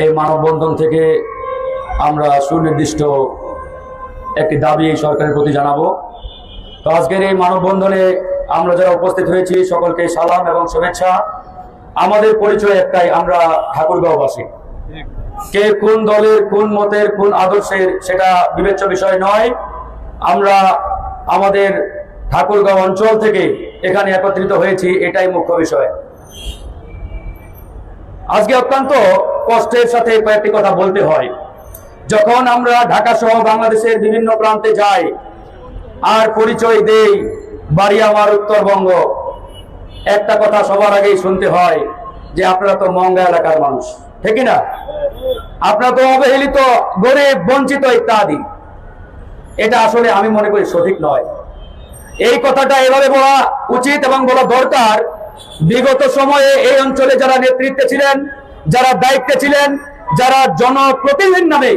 এই মানববন্ধন থেকে আমরা সুনির্দিষ্ট একটি দাবি এই সরকারের প্রতি জানাব। তো আজকের এই মানববন্ধনে আমরা যারা উপস্থিত হয়েছি, সকলকে সালাম এবং শুভেচ্ছা। আমাদের পরিচয় একটাই, আমরা ঠাকুরগাঁওবাসী। কে কোন দলের, কোন মতের, কোন আদর্শের, সেটা বিবেচ্য বিষয় নয়। আমরা আমাদের ঠাকুরগাঁও অঞ্চল থেকে এখানে একত্রিত হয়েছি, এটাই মুখ্য বিষয়। আজকে অত্যন্ত কষ্টের সাথে কয়েকটি কথা বলতে হয়। যখন আমরা ঢাকা সহ বাংলাদেশের বিভিন্ন প্রান্তে যাই, আর পরিচয় দেই বাড়ি আমার উত্তরবঙ্গ, একটা কথা সবার আগেই শুনতে হয় যে আপনারা তো মঙ্গা এলাকার মানুষ, ঠিক না আপনারা তো অবহেলিত, গরিব, বঞ্চিত ইত্যাদি। এটা আসলে আমি মনে করি সঠিক নয়। এই কথাটা এভাবে বলা উচিত এবং বলা দরকার বিগত সময়ে এই অঞ্চলে যারা নেতৃত্বে ছিলেন, যারা দায়িত্বে ছিলেন, যারা জনপ্রতিনিধির নামে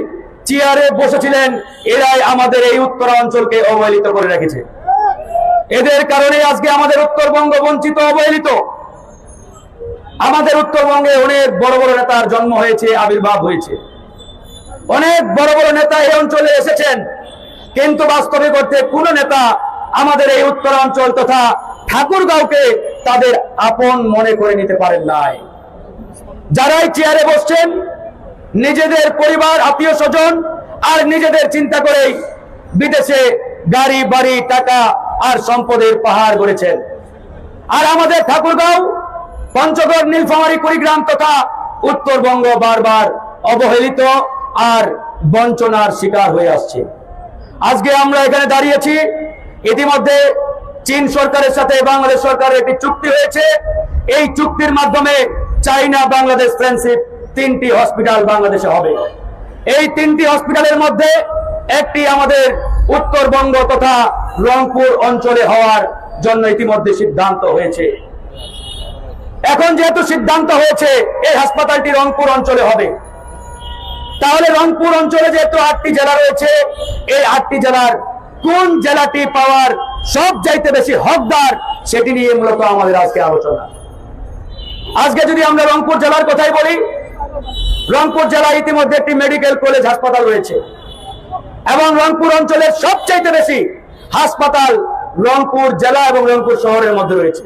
চেয়ারে বসেছিলেন, এরাই আমাদের এই উত্তর অঞ্চলকে অবহেলিত করে রেখেছে। এদের কারণে আজকে আমাদের উত্তরবঙ্গ বঞ্চিত, অবহেলিত। আমাদের উত্তরবঙ্গে অনেক বড় বড় নেতার জন্ম হয়েছে, আবির্ভাব হয়েছে। অনেক বড় বড় নেতা এই অঞ্চলে এসেছেন, কিন্তু বাস্তবিক অর্থে কোন নেতা আমাদের এই উত্তরাঞ্চল তথা ঠাকুরগাঁওকে তাদের আপন মনে করে নিতে পারেন নাই। যারাই চেয়ারে বসছেন, নিজেদের পরিবার, আত্মীয় স্বজন, আর নিজেদের চিন্তা করেই বিদেশে গাড়ি, বাড়ি, টাকা আর সম্পদের পাহাড় গড়েছেন। আর আমাদের ঠাকুরগাঁও, পঞ্চগড়, নীলফামারী, কুড়িগ্রাম তথা উত্তরবঙ্গ বারবার অবহেলিত আর বঞ্চনার শিকার হয়ে আসছে। আজকে আমরা এখানে দাঁড়িয়েছি, ইতিমধ্যে চীন সরকারের সাথে বাংলাদেশ সরকারের একটি চুক্তি হয়েছে। এই চুক্তির মাধ্যমে চাইনা, বাংলাদেশ, ফ্রেন্ডশিপ তিনটি হসপিটাল বাংলাদেশে হবে। এই তিনটি হসপিটালের মধ্যে একটি আমাদের উত্তরবঙ্গ তথা রংপুর অঞ্চলে হওয়ার জন্য ইতিমধ্যে সিদ্ধান্ত হয়েছে। এখন যেহেতু সিদ্ধান্ত হয়েছে, এই হাসপাতালটি রংপুর অঞ্চলে হবে। তাহলে রংপুর অঞ্চলে যেহেতু আটটি জেলা রয়েছে, এই আটটি জেলার কোন জেলাটি পাওয়ার সব চাইতে বেশি হকদার, সেটি নিয়ে মূলত আমাদের আজকে আলোচনা। আজকে যদি আমরা রংপুর জেলার কথাই বলি, রংপুর জেলায় ইতিমধ্যে একটি মেডিকেল কলেজ হাসপাতাল রয়েছে। এবং রংপুর অঞ্চলের সবচাইতে বেশি হাসপাতাল রংপুর জেলা এবং রংপুর শহরের মধ্যে রয়েছে।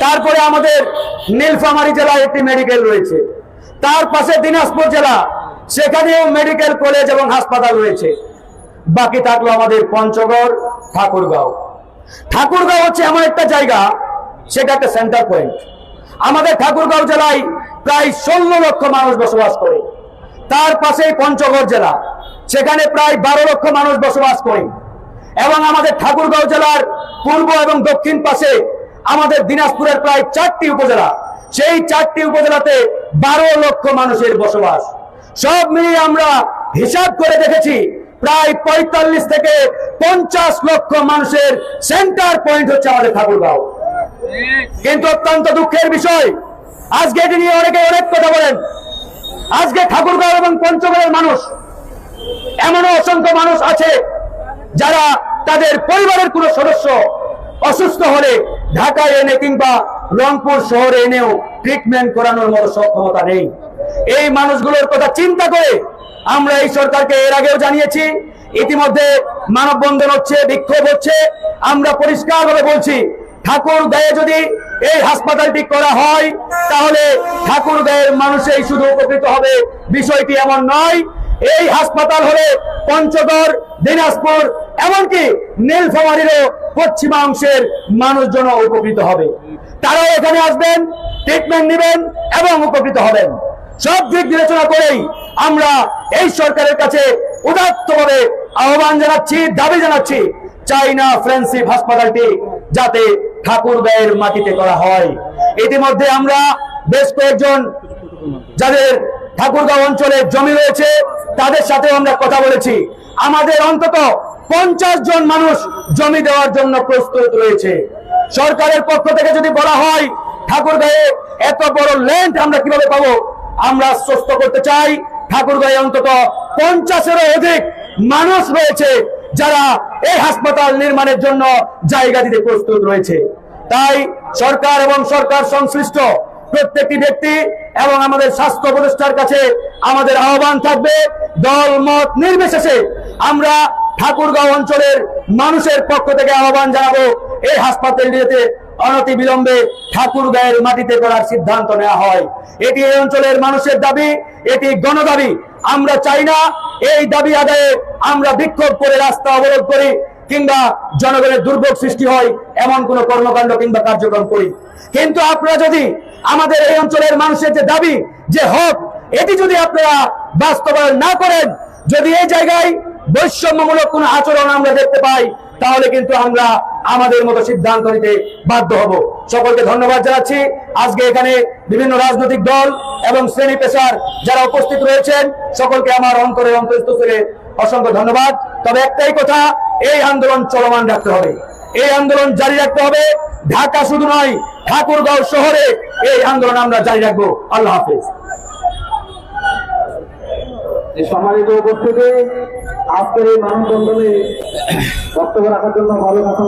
তারপরে আমাদের নীলফামারী জেলায় একটি মেডিকেল রয়েছে। তার পাশে দিনাজপুর জেলা, সেখানেও মেডিকেল কলেজ এবং হাসপাতাল রয়েছে। বাকি থাকল আমাদের পঞ্চগড় ঠাকুরগাঁও। ঠাকুরগাঁও হচ্ছে এমন একটা জায়গা, সেটা একটা সেন্টার পয়েন্ট আমাদের ঠাকুরগাঁও জেলায় প্রায় ষোলো লক্ষ মানুষ বসবাস করে। তার পাশে পঞ্চগড় জেলা, সেখানে প্রায় বারো লক্ষ মানুষ বসবাস করে। এবং আমাদের ঠাকুরগাঁও জেলার পূর্ব এবং দক্ষিণ পাশে আমাদের দিনাজপুরের প্রায় চারটি উপজেলা। সেই চারটি উপজেলাতে বারো লক্ষ মানুষের বসবাস। সব মিলিয়ে আমরা হিসাব করে দেখেছি প্রায় পঁয়তাল্লিশ থেকে পঞ্চাশ লক্ষ মানুষের সেন্টার পয়েন্ট হচ্ছে আমাদের ঠাকুরগাঁও। কিন্তু অত্যন্ত দুঃখের বিষয়, আজকে এটি নিয়ে অনেকে অনেক কথা বলেন। আজকে ঠাকুরগাঁও এবং পঞ্চগড়ের মানুষ, এমনও অসংখ্য মানুষ আছে যারা তাদের পরিবারের কোনো সদস্য অসুস্থ হলে ঢাকায় এনে কিংবা রংপুর শহরে এনেও ট্রিটমেন্ট করানোর মতো সক্ষমতা নেই। এই মানুষগুলোর কথা চিন্তা করে আমরা এই সরকারকে এর আগেও জানিয়েছি, ইতিমধ্যে মানববন্ধন হচ্ছে, বিক্ষোভ হচ্ছে। আমরা পরিষ্কারভাবে বলছি, ঠাকুর গায়ে যদি এই হাসপাতালটি করা হয়, তাহলে ঠাকুর গায়ের মানুষই শুধু উপকৃত হবে। বিষয়টি এমন নয়, এই হাসপাতাল হলে পঞ্চগড়, দিনাজপুর, এমনকি নীলফামারীরও পশ্চিমাংশের মানুষজন উপকৃত হবে। তারাও এখানে আসবেন ট্রিটমেন্ট নেবেন এবং উপকৃত হবেন। সব দিক বিবেচনা করেই আমরা এই সরকারের কাছে উদাত্তভাবে আহ্বান জানাচ্ছি, দাবি জানাচ্ছি, চাইনা ফ্রেন্ডশিপ হাসপাতালটি যাতে ঠাকুর গায়ের মাটিতে করা হয়। ইতিমধ্যে আমরা বেশ কয়েকজন যাদের ঠাকুরগাঁও অঞ্চলে জমি রয়েছে, তাদের সাথে আমরা কথা বলেছি। আমাদের অন্তত পঞ্চাশ জন মানুষ জমি দেওয়ার জন্য প্রস্তুত রয়েছে। সরকারের পক্ষ থেকে যদি বলা হয়, ঠাকুরগাঁয়ে এত বড় ল্যান্ড আমরা কীভাবে পাবো, আমরা আশ্বস্ত করতে চাই। ঠাকুরগাঁয়ে অন্তত পঞ্চাশেরও অধিক মানুষ রয়েছে যারা এই হাসপাতাল নির্মাণের জন্য জায়গা দিতে প্রস্তুত রয়েছে। তাই সরকার এবং সরকার সংশ্লিষ্ট প্রত্যেকটি ব্যক্তি এবং আমাদের স্বাস্থ্য উপদেষ্টার কাছে আমাদের আহ্বান থাকবে, দল, মত নির্বিশেষে আমরা ঠাকুরগাঁও অঞ্চলের মানুষের পক্ষ থেকে আহ্বান জানাব, এই হাসপাতালটিতে অনতি বিলম্বে ঠাকুরগাঁয়ের মাটিতে করার সিদ্ধান্ত নেওয়া হয়। এটি এই অঞ্চলের মানুষের দাবি, এটি গণদাবি। আমরা চাই না এই দাবি আদায়ে আমরা বিক্ষোভ করে রাস্তা অবরোধ করি কিংবা জনগণের দুর্ভোগ সৃষ্টি হয় এমন কোন কর্মকাণ্ড কিংবা কার্যক্রম করি। কিন্তু আপনারা যদি আমাদের এই অঞ্চলের মানুষের যে দাবি, যে হক, এটি যদি আপনারা বাস্তবায়ন না করেন, যদি এই জায়গায় বৈষম্যমূলক কোন আচরণ আমরা দেখতে পাই তাহলে কিন্তু আমরা আমাদের মতো সিদ্ধান্ত নিতে বাধ্য হব। সকলকে ধন্যবাদ জানাচ্ছি। আজকে এখানে বিভিন্ন রাজনৈতিক দল এবং শ্রেণি পেশার যারা উপস্থিত রয়েছেন, সকলকে আমার অন্তরে অন্তঃস্থলে অসংখ্য ধন্যবাদ। তবে একটাই কথা, এই আন্দোলন চলমান রাখতে হবে। এই আন্দোলন জারি রাখতে হবে। ঢাকা শুধু নয়, ঠাকুরগাঁও শহরে এই আন্দোলন আমরা জারি রাখব। আল্লাহ হাফেজ। সম্মানিত উপস্থিতি আজকের এই মানববন্ধনে বক্তব্য রাখার জন্য ভালো ভাষণ